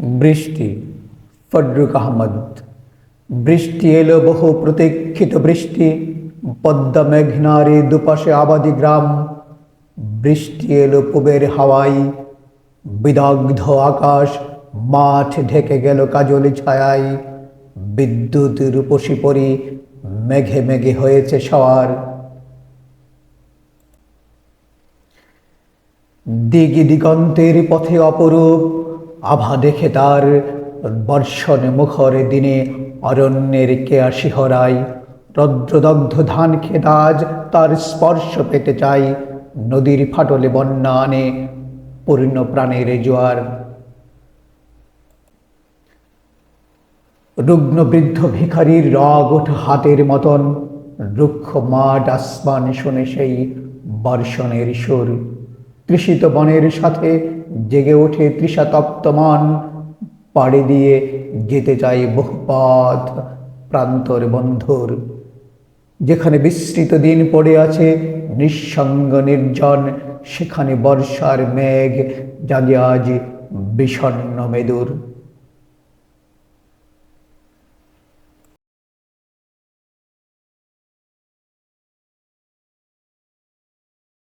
বৃষ্টি, ফডরুক আহমদ। বৃষ্টি এলো বহু প্রতীক্ষিত বৃষ্টি, পদ্মা মেঘনারে দুপাশে আবাদি গ্রাম। বৃষ্টি এলো পুবের হাওয়াই, বিদগ্ধ আকাশ, মাঠ ঢেকে গেল কাজলি ছায়ায় বিদ্যুৎ রূপসী পরি মেঘে মেঘে হয়েছে সওয়ার দিগি দিগন্তের পথে অপরূপ আভা দেখে তার বর্ষণ মুখর দিনে অরণ্যের কেয়া শিহরাই রদ্রদগ্ধ ধান খেদাজ তার স্পর্শ পেতে চাই। নদীর ফাটলে বন্যা আনে পূর্ণ প্রাণের জোয়ার। রুগ্ন বৃদ্ধ ভিখারির রগ ওঠা হাতের মতন। রুক্ষ মাঠ আসমান শুনে সেই বর্ষণের সুর। তৃষিত বনের সাথে জেগে ওঠে তৃষাতপ্ত মন। পাড়ি দিয়ে যেতে চাই বহুপথ প্রান্তর বন্ধুর। যেখানে বিস্তৃত দিন পড়ে আছে নিঃসঙ্গ নির্জন, সেখানে বর্ষার মেঘ জাগে আজ বিষণ্ণ মেদুর।